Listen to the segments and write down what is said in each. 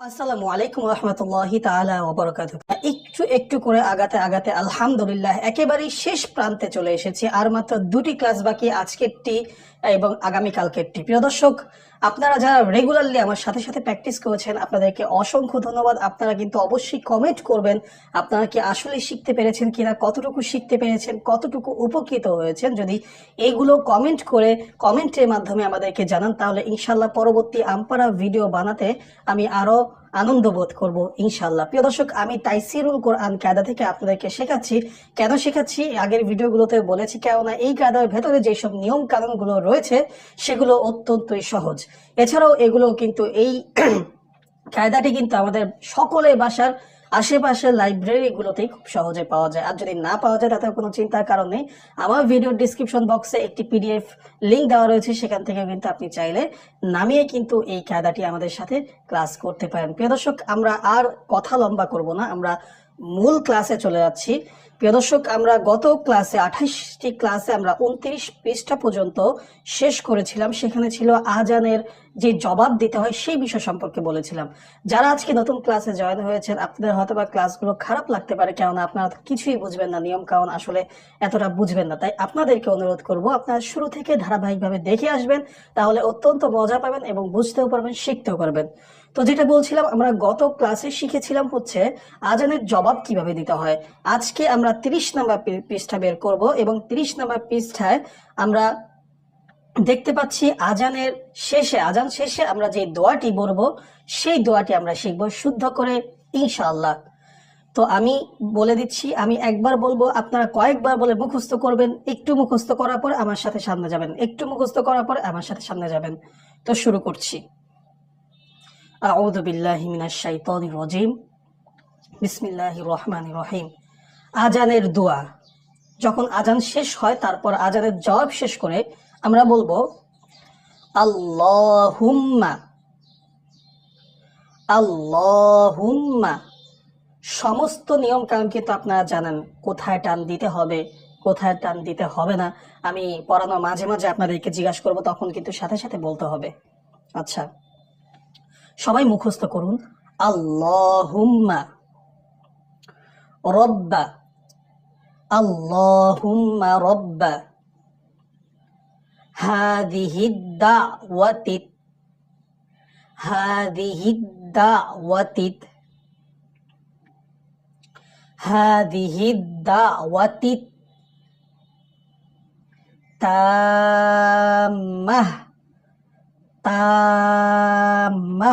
আসসালামু আলাইকুম রহমতুল্লাহি তাআলা ওয়া বারাকাতুহু। একটু একটু করে আগাতে আগাতে আলহামদুলিল্লাহ একেবারেই শেষ প্রান্তে চলে এসেছি। আর মাত্র দুটি ক্লাস বাকি, আজকেরটি এবং আগামীকালকেরটি। প্রিয় দর্শক, আপনারা যারা রেগুলারলি আমার সাথে সাথে প্র্যাকটিস করেছেন, আপনাদেরকে অসংখ্য ধন্যবাদ। আপনারা কিন্তু অবশ্যই কমেন্ট করবেন, আপনারা কি আসলে শিখতে পেরেছেন কিনা, কতটুকু শিখতে পেরেছেন, কতটুকু উপকৃত হয়েছেন? যদি এইগুলো কমেন্ট করে কমেন্টের মাধ্যমে আমাদেরকে জানান, তাহলে ইনশাল্লাহ পরবর্তী আমপারা ভিডিও বানাতে আমি আরও আনন্দ বোধ করব ইনশাল্লাহ প্রিয় দর্শক, আমি তাইসিরুল কোরআন কায়দা থেকে আপনাদেরকে শেখাচ্ছি। কেন শেখাচ্ছি? আগের ভিডিওগুলোতে বলেছি, কেননা এই কায়দার ভেতরে যেসব নিয়ম কানুনগুলো রয়েছে, সেগুলো অত্যন্তই সহজ। এছাড়াও এগুলো কিন্তু এই কায়দাটি কিন্তু আমাদের সকলে বাসার আশেপাশের লাইব্রেরিগুলোতেই খুব সহজে পাওয়া যায়। আর যদি না পাওয়া যায় তাতে কোনো চিন্তার কারণ নেই। আমার ভিডিও ডিসক্রিপশন বক্সে একটি পিডিএফ লিঙ্ক দেওয়া রয়েছে, সেখান থেকে কিন্তু আপনি চাইলে নামিয়ে কিন্তু এই কায়দাটি আমাদের সাথে ক্লাস করতে পারেন। প্রিয় দর্শক, আমরা আর কথা লম্বা করব না। আমরা মূল ক্লাসে চলে যাচ্ছি। প্রিয় দর্শক, আমরা গত ক্লাসে আঠাশটি ক্লাসে আমরা উনত্রিশ পৃষ্ঠা পর্যন্ত শেষ করেছিলাম। সেখানে ছিল আজানের যে জবাব দিতে হয়, সেই বিষয় সম্পর্কে বলেছিলাম। যারা আজকে নতুন ক্লাসে জয়েন হয়েছেন, আপনাদের হয়তো বা ক্লাসগুলো খারাপ লাগতে পারে, কেননা আপনারা কিছুই বুঝবেন না। নিয়ম কারণ আসলে এতটা বুঝবেন না। তাই আপনাদেরকে অনুরোধ করব, আপনারা শুরু থেকে ধারাবাহিকভাবে দেখে আসবেন, তাহলে অত্যন্ত মজা পাবেন এবং বুঝতেও পারবেন, শিখতেও পারবেন। তো যেটা বলছিলাম, আমরা গত ক্লাসে শিখেছিলাম হচ্ছে আজানের জবাব কীভাবে দিতে হয়। আজকে আমরা তিরিশ নাম্বার পৃষ্ঠা বের করব এবং তিরিশ নাম্বার পৃষ্ঠায় আমরা দেখতে পাচ্ছি আজানের শেষে, আজান শেষে আমরা যে দোয়াটি বলব সেই দোয়াটি আমরা শিখব শুদ্ধ করে, ইনশাআল্লাহ। তো আমি বলে দিচ্ছি, আমি একবার বলব, আপনারা কয়েকবার বলে মুখস্থ করবেন, একটু মুখস্থ করার পর আমার সাথে সামনে যাবেন, একটু মুখস্থ করার পর আমার সাথে সামনে যাবেন। তো শুরু করছি। আউযু বিল্লাহি আজানের দোয়া। যখন আজান শেষ হয়, তারপর আজানের জবাব শেষ করে আমরা বলব, আল্লাহুম্মা আল্লাহুম্মা, সমস্ত নিয়ম কানুন কিন্তু আপনারা জানেন, কোথায় টান দিতে হবে, কোথায় টান দিতে হবে না। আমি পড়ানো মাঝে মাঝে আপনাদেরকে জিজ্ঞাসা করব, তখন কিন্তু সাথে সাথে বলতে হবে। আচ্ছা। সবাই মুখস্থ করুন আল্লাহুম্মা রব্বা আল্লাহুম্মা রব্বা هذه الدعوة هذه الدعوة هذه الدعوة التامة তাম্মা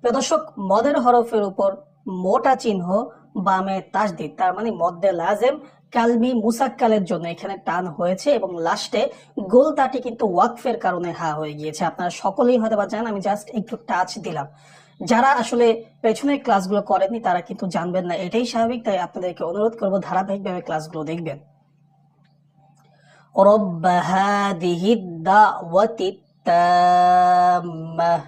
প্রিয় দর্শক, মদের হরফের উপর মোটা চিহ্ন বামে তাসদিদ, তার মানে মদ্দে লাজেম, কালমি মুসাক্কালের জন্য এখানে টান হয়েছে এবং লাস্টে গোলতাটি কিন্তু ওয়াকফের কারণে হা হয়ে গিয়েছে। আপনারা সকলেই হয়তো বা জানেন, আমি জাস্ট একটু টাচ দিলাম। যারা আসলে পেছনের ক্লাসগুলো করেননি, তারা কিন্তু জানবেন না, এটাই স্বাভাবিক, তাই আপনাদেরকে অনুরোধ করব ধারাবাহিকভাবে ক্লাসগুলো দেখবেন। رب তাম্মা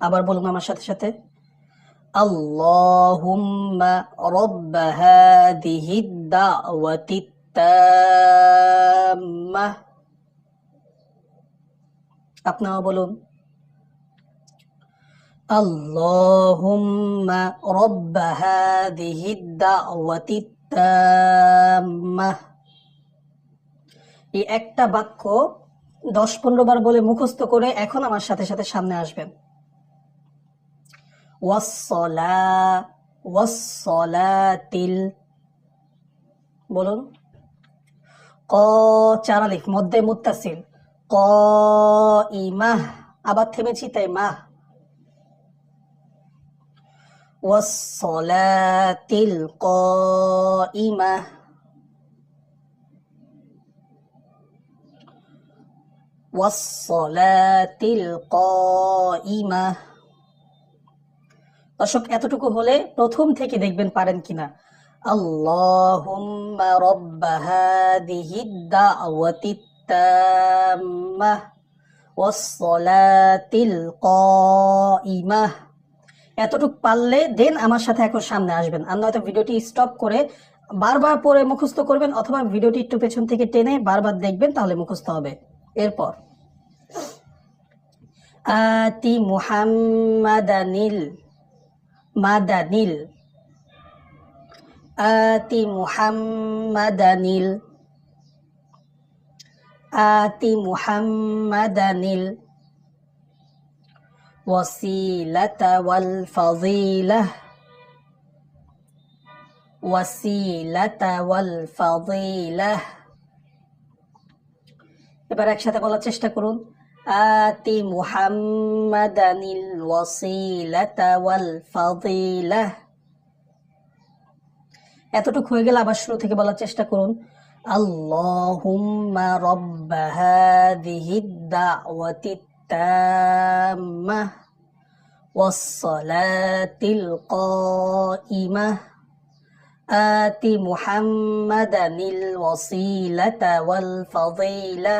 আবার বলুন আমার সাথে সাথে। আল্লাহুম্মা রব্ব হাদিহি দাওয়াতি তাম্মা। আপনারা বলুন। আল্লাহুম্মা রব্ব হাদিহি দাওয়াতি তাম্মা। এই একটা বাক্য দশ পনেরো বার বলে মুখস্থ করে এখন আমার সাথে সাথে সামনে আসবেন ওয়াসসলাতিল। বলুন। ক চারালিফ মধ্যে মুত্তাসিল। ক ইমাহ আবার থেমেছি তাই মাহ। ওয়াসসলাতিল, কাইমাহ। দর্শক, এতটুকু হলে প্রথম থেকে দেখবেন পারেন কিনা। আল্লাহুম্মা এতটুক পারলে দেন আমার সাথে এখন সামনে আসবেন। আর নয়তো ভিডিওটি স্টপ করে বারবার পরে মুখস্থ করবেন, অথবা ভিডিওটি একটু পেছন থেকে টেনে বারবার দেখবেন, তাহলে মুখস্থ হবে। এরপর আতি মুহাম্মাদানিল মাদানিল আতি মুহাম্মাদানিল আতি মুহাম্মাদানিল ওয়াসিলাতা ওয়াল ফাযিলাহ ওয়াসিলাতা ওয়াল ফাযিলাহ এবার একসাথে বলার চেষ্টা করুন আতি মুহাম্মাদানিল ওয়াসিলাতা ওয়াল ফাযিলাহ এতটুকু হয়ে গেলে আবার শুরু থেকে বলার চেষ্টা করুন আল্লাহুম্মা রব্ব হাযিহিদ দাওয়াতিত তাম্মাহ والصلاة القائمة آت محمدا الوسيلة والفضيلة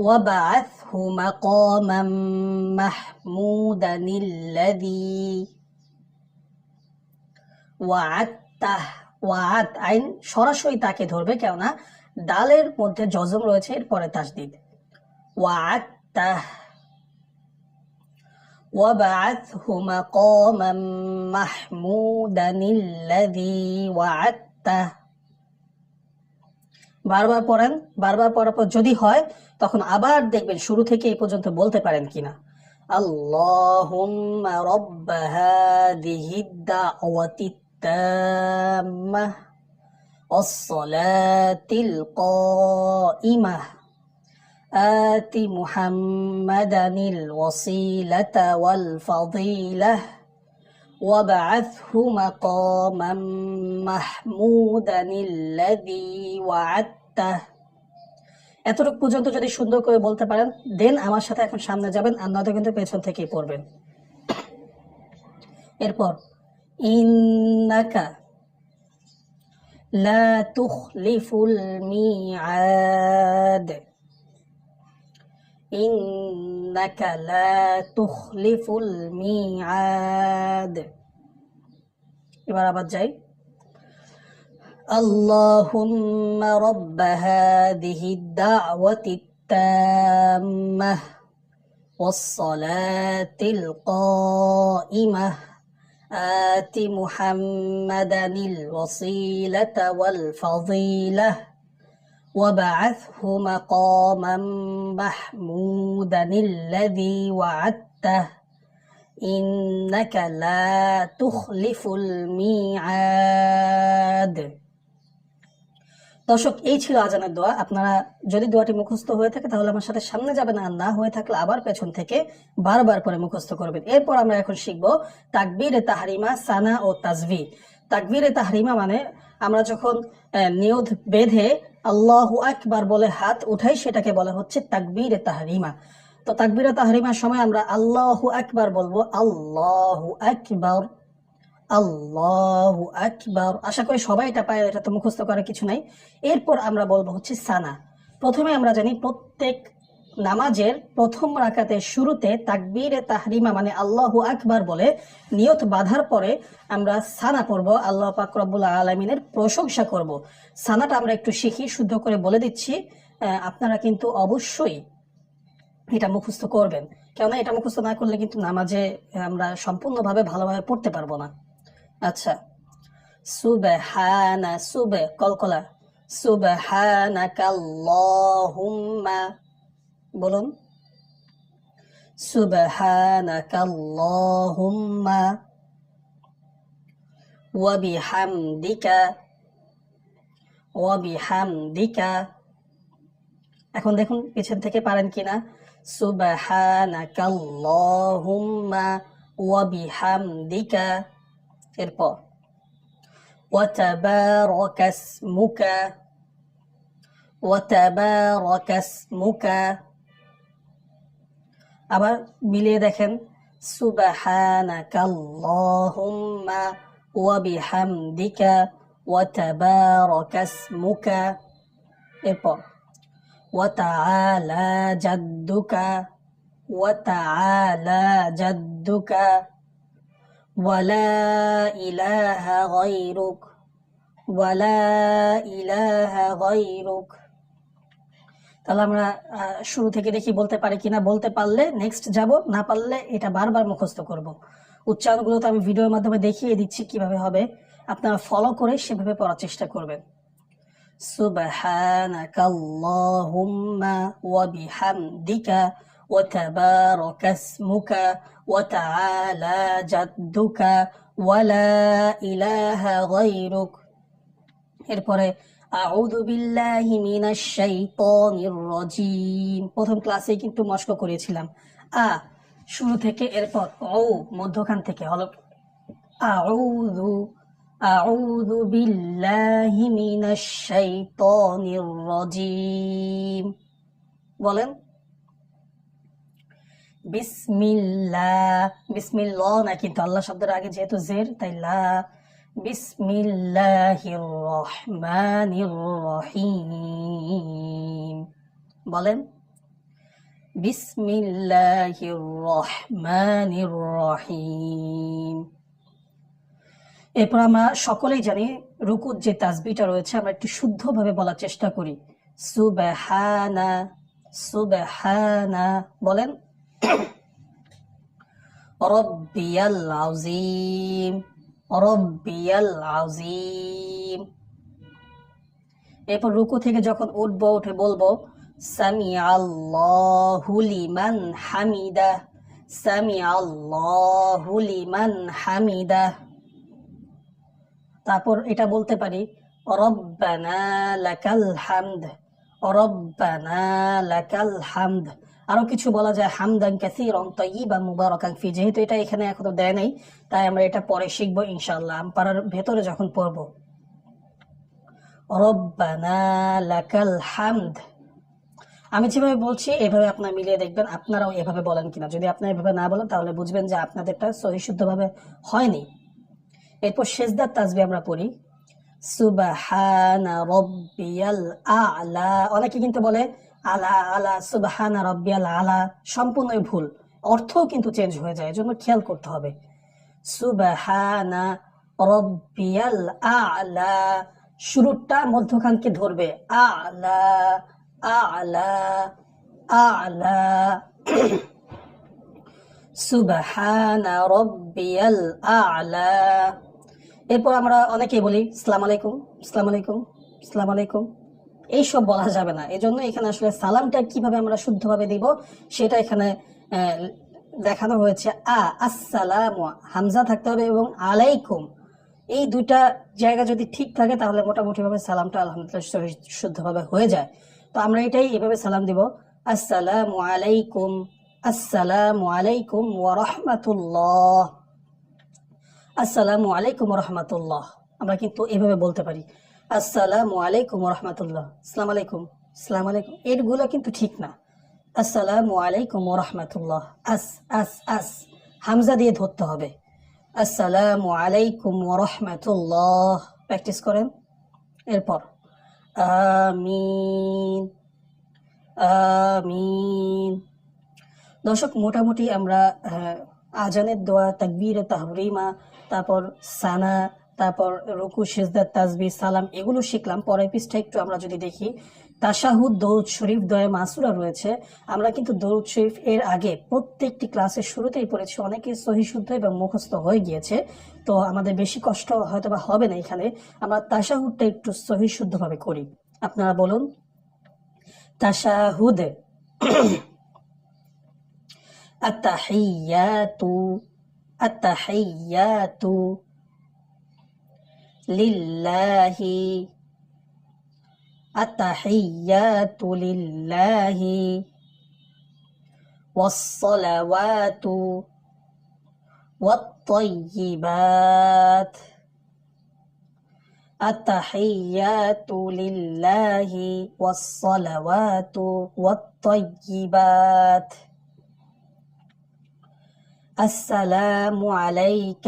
وابعثه مقاما محمودا الذي وعدته ওয়াদ আইন সরাসরি তাকে ধরবে কেননা ডালের মধ্যে জজম রয়েছে এরপরে তাসদিদ ওয়াত্তাহ وابعثه مقاما محمودا الذي وعدته বারবার পড়েন বারবার পড়ার পর যদি হয় তখন আবার দেখবেন শুরু থেকে এই পর্যন্ত বলতে পারেন কিনা আল্লাহুম্মা রব্ব হাদিহি দাওয়াতি التامة والصلاة القائمة آت محمدا الوسيلة والفضيلة وابعثه مقاما محمودا الذي وعدته এতটুকু পর্যন্ত যদি সুন্দর করে বলতে পারেন দেন আমার সাথে এখন সামনে যাবেন আর নয়তো কিন্তু পেছন থেকেই পড়বেন এরপর إنك لا تخلف الميعاد إنك لا تخلف الميعاد এবার আবার যাই اللهم رب هذه الدعوة التامة والصلاة القائمة آت محمدا الوسيلة والفضيلة وابعثه مقاما محمودا الذي وعدته إنك لا تخلف الميعاد দর্শক এই ছিল আজানের দোয়া আপনারা যদি দোয়াটি মুখস্থ হয়ে থাকে তাহলে আমার সাথে সামনে যাবেন আর না হয়ে থাকলে আবার পেছন থেকে বারবার করে মুখস্থ করবেন এরপর আমরা এখন শিখব তাকবীর তাহারিমা সানা ও তাজভি তাকবীর তাহারিমা মানে আমরা যখন নিয়ত বেঁধে আল্লাহু আকবার বলে হাত উঠাই, সেটাকে বলা হচ্ছে তাকবীর তাহারিমা। তো তাকবীর তাহারিমার সময় আমরা আল্লাহু আকবার বলব, আল্লাহু আকবার আল্লাহু আকবার। আশা করি সবাই এটা পায়, এটা তো মুখস্থ করার কিছু নাই। এরপর আমরা বলব হচ্ছে সানা। প্রথমে আমরা জানি প্রত্যেক নামাজের প্রথম রাকাতের শুরুতে তাকবীরে তাহরিমা মানে আল্লাহু আকবার বলে নিয়ত বাঁধার পরে আমরা সানা পড়ব আল্লাহ পাক রব্বুল আলমিনের প্রশংসা করব। সানাটা আমরা একটু শিখি, শুদ্ধ করে বলে দিচ্ছি। আপনারা কিন্তু অবশ্যই এটা মুখস্থ করবেন। কেননা এটা মুখস্থ না করলে কিন্তু নামাজে আমরা সম্পূর্ণভাবে ভালোভাবে পড়তে পারব না। আচ্ছা। সুবহানা, সুবে, কলকলা। সুবহানাকা আল্লাহুম্মা বলুন সুবহানাকা আল্লাহুম্মা ওয়া বিহামদিকা ওয়া বিহামদিকা এখন দেখুন পিছন থেকে পারেন কিনা সুবহানাকা আল্লাহুম্মা ওয়া বিহামদিকা এরপর وتبارك اسمك وتبارك اسمك আবার মিলিয়ে দেখেন, সুবহানাকাল্লাহুম্মা ওয়া বিহামদিকা ওয়া তাবারাকাসমুকা। এরপর, ওয়া তাআলা জাদ্দুকা, ওয়া তাআলা জাদ্দুকা ওয়ালা ইলাহা গায়রুক ওয়ালা ইলাহা গায়রুক। তাহলে আমরা আহ, শুরু থেকে দেখি বলতে পারি কিনা বলতে পারলে নেক্সট যাব না পারলে এটা বারবার মুখস্থ করব উচ্চারণগুলো তো আমি ভিডিওর মাধ্যমে দেখিয়ে দিচ্ছি কিভাবে হবে আপনারা ফলো করে সেভাবে পড়ার চেষ্টা করবেন سبحانك اللهم وبحمدك وتبارك اسمك وتعالى جدك ولا إله غيرك এরপরে আউযু বিল্লাহি মিনাশ শাইতানির রাজিম। প্রথম ক্লাসে কিন্তু মস্ক করেছিলাম। আ, শুরু থেকে এরপর ও মধ্যখান থেকে হলো, আউযু আউযু বিল্লাহি মিনাশ শাইতানির রাজিম। বলেন, বিসমিল্লাহ বিসমিল্লাহ না কিন্তু আল্লাহ শব্দের আগে যেহেতু জের, তাই লা বিসমিল্লাহির রহমানির রহিম বলেন বিসমিল্লাহির রহমানির রহিম এরপর আমরা সকলেই জানি রুকুর যে তাসবিটা রয়েছে, আমরা একটু শুদ্ধভাবে বলার চেষ্টা করি। সুবহানা সুবহানা। বলেন, রব্বিয়াল আযীম। রব্বিয়াল আযীম এরপর রুকু থেকে যখন উঠবো, উঠে বলব সামি লিমান হামিদা সামি লিমান হামিদা। তারপর এটা বলতে পারি, রব্বানা লাকাল হামদ, রব্বানা লাকাল হামদ। আরও কিছু বলা যায়, হামদান কাসীরান তাইয়িবান মুবারাকান ফি, যেহেতু এটা এখানে এখনও দেয় নাই, তাই আমরা এটা পরে শিখব ইনশাআল্লাহ। পারার ভেতরে যখন পড়ব, রব্বানা লাকাল হামদ আমি যেভাবে বলছি, এভাবে আপনারা মিলিয়ে দেখবেন, আপনারাও এভাবে বলেন কিনা। যদি আপনারা এভাবে না বলেন, তাহলে বুঝবেন যে আপনাদেরটা সহিশুদ্ধভাবে হয়নি। এরপর শেষদার তাজবি আমরা পড়ি, সুবাহানা রব্বিয়াল আলা অনেকে কিন্তু বলে আলা আলা, সুবাহানা রব্বিয়াল আলা, সম্পূর্ণই ভুল। অর্থও কিন্তু চেঞ্জ হয়ে যায়, এজন্য খেয়াল করতে হবে। সুবাহানা রব্বিয়াল আলা, শুরুটা মধ্যখানকে ধরবে। আলা আলা আলা। সুবহানা রব্বিয়াল আ'লা। এরপর আমরা অনেকেই বলি, সালাম আলাইকুম সালাম আলাইকুম সালাম আলাইকুম। এইসব বলা যাবে না। এজন্য এখানে আসলে সালামটা কীভাবে আমরা শুদ্ধভাবে দিব, সেটা এখানে দেখানো হয়েছে। আ, আসসালাম, হামজা থাকতে হবে এবং আলাইকুম। এই দুইটা জায়গা যদি ঠিক থাকে, তাহলে মোটামুটি ভাবে সালামটা আলহামদুলিল্লাহ শুদ্ধভাবে হয়ে যায়। তো আমরা এটাই এভাবে সালাম দিব। আসসালামু আলাইকুম আসসালামু আলাইকুম ওয়া রাহমাতুল্লাহ। আসসালামু আলাইকুম রাহমাতুল্লাহ। আমরা কিন্তু এভাবে বলতে পারি। আসসালামু আলাইকুম রাহমাতুল্লাহ আসসালামু আলাইকুম। আসসালামু আলাইকুম। এরগুলো কিন্তু ঠিক না। আসসালামু আলাইকুম রাহমাতুল্লাহ আস আস আস। হামজা দিয়ে ধরতে হবে। আসসালামু আলাইকুম রাহমাতুল্লাহ প্র্যাকটিস করেন। এরপর, আমিন আমিন। দর্শক, মোটামুটি আমরা আজানের দোয়া, তাকবীর, তাহরিমা, তারপর সানা তারপর রুকু সেজদার তাজবি সালাম এগুলো শিখলাম পরের পৃষ্ঠা একটু আমরা যদি দেখি তাশাহুদ দৌদ শরীফ দয়ে মাসুরা রয়েছে আমরা কিন্তু দৌদ শরীফ এর আগে প্রত্যেকটি ক্লাসের শুরুতেই পড়েছি অনেকে সহি শুদ্ধ এবং মুখস্থ হয়ে গিয়েছে তো আমাদের বেশি কষ্ট হয়তো বা হবে না এখানে আমরা তাশাহুদটা একটু সহি শুদ্ধভাবে করি আপনারা বলুন তাশাহুদ التحيات التحيات لله. التحيات لله والصلوات والطيبات. التحيات لله والصلوات والطيبات. السلام عليك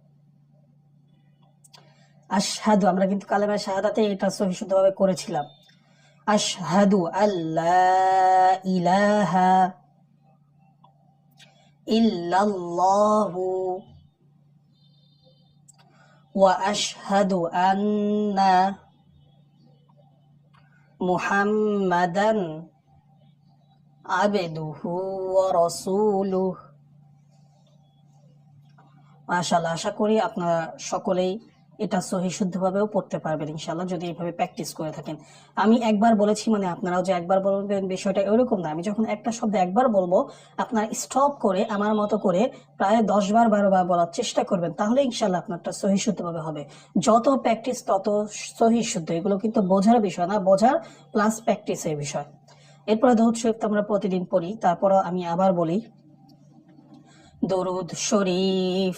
আশহাদু, আমরা কিন্তু কালেমা শাহাদাতে এটা সহি শুদ্ধভাবে করেছিলাম। আশহাদু আল্লাহ ইলাহা ইল্লাল্লাহু ওয়া আশহাদু আন্না মুহাম্মাদান আবেদুহু ওয়া রাসূলুহু। মাশাআল্লাহ, আশা করি আপনারা সকলেই এটা সহি শুদ্ধভাবেও পড়তে পারবেন ইনশাল্লাহ যদি এইভাবে প্র্যাকটিস করে থাকেন। আমি একবার বলেছি মানে আপনারাও যে একবার বলবেন বিষয়টা এরকম না, আমি যখন একটা শব্দ একবার বলব, আপনার স্টপ করে আমার মতো করে প্রায় দশ বার, বারো বার বলার চেষ্টা করবেন, তাহলে ইনশাল্লাহ আপনারটা সহি শুদ্ধভাবে হবে। যত প্র্যাকটিস তত সহি শুদ্ধ, এগুলো কিন্তু বোঝার বিষয় না, বোঝার প্লাস প্র্যাকটিসের বিষয়। এরপরে দৌদ শরীফ তো আমরা প্রতিদিন পড়ি, তারপরও আমি আবার বলি, দরুদ শরীফ।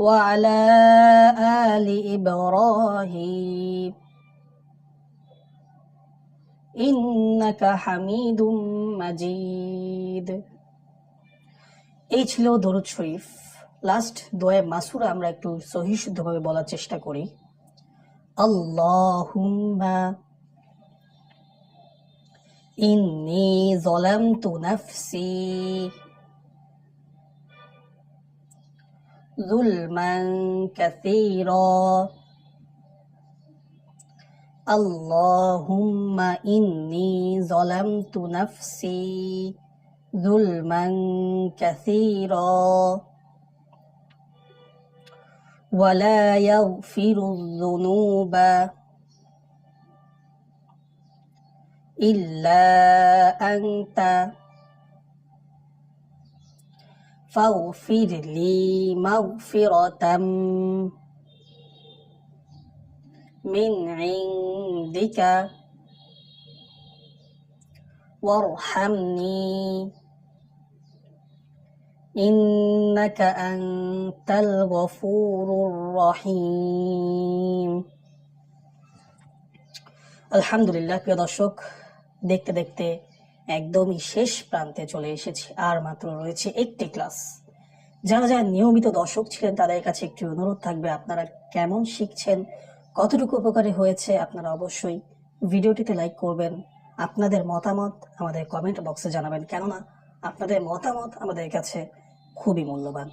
وعلى آل إبراهيم إنك حميد مجيد এই ছিল দরুদ শরীফ লাস্ট দোয়ে মাসুরা আমরা একটু সহি শুদ্ধভাবে বলার চেষ্টা করি আল্লাহুম্মা ইন্নী ظلمت نفسي ظلما كثيرا. اللهم إني ظلمت نفسي ظلما كثيرا. ولا يغفر الذنوب إلا أنت. فاغفر لي مغفرة من عندك وارحمني إنك أنت الغفور الرحيم আলহামদুলিল্লাহ প্রিয় দর্শক দেখতে দেখতে একদমই শেষ প্রান্তে চলে এসেছি, আর মাত্র রয়েছে একটি ক্লাস। যারা যারা নিয়মিত দর্শক ছিলেন, তাদের কাছে একটি অনুরোধ থাকবে, আপনারা কেমন শিখছেন, কতটুকু উপকারী হয়েছে, আপনারা অবশ্যই ভিডিওটিতে লাইক করবেন, আপনাদের মতামত আমাদের কমেন্ট বক্সে জানাবেন, কেননা আপনাদের মতামত আমাদের কাছে খুবই মূল্যবান।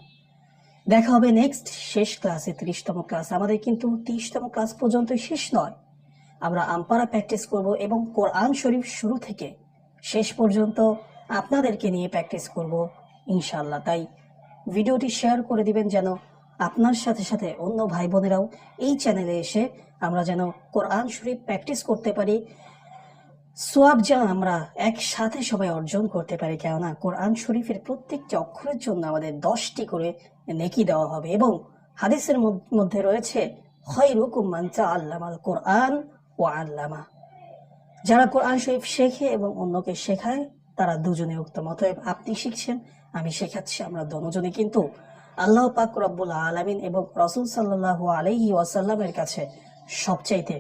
দেখা হবে নেক্সট শেষ ক্লাসে, ত্রিশতম ক্লাস। আমাদের কিন্তু তিরিশতম ক্লাস পর্যন্ত শেষ নয়। আমরা আমপারা প্র্যাকটিস করব এবং কোরআন শরীফ শুরু থেকে শেষ পর্যন্ত আপনাদেরকে নিয়ে প্র্যাকটিস করব ইনশাল্লাহ তাই ভিডিওটি শেয়ার করে দিবেন যেন আপনার সাথে সাথে অন্য ভাই বোনেরাও এই চ্যানেলে এসে আমরা যেন কোরআন শরীফ প্র্যাকটিস করতে পারি, সোয়াব যেন আমরা একসাথে সবাই অর্জন করতে পারি, কেননা কোরআন শরীফের প্রত্যেকটি অক্ষরের জন্য আমাদের দশটি করে নেকি দেওয়া হবে। এবং হাদিসের মধ্যে রয়েছে হয় রুকুম মানচা আল্লামাল কোরআন ও আল্লামা। যারা কোরআন শরীফ শেখে এবং অন্যকে শেখায়, তারা দুজনে উত্তম অতএব আপনি শিখছেন, আমি শেখাচ্ছি। আমরা দুজনে কিন্তু আল্লাহ পাক রব্বুল আলামিন এবং রসুল সাল্লাহ আলাইহি ওয়াসাল্লামের কাছে সবচাইতে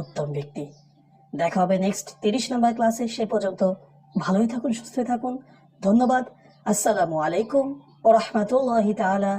উত্তম ব্যক্তি। দেখা হবে নেক্সট তিরিশ নম্বর ক্লাসে। সে পর্যন্ত ভালোই থাকুন সুস্থ থাকুন। ধন্যবাদ। আসসালামু আলাইকুম ও রহমতুল্লাহ তালা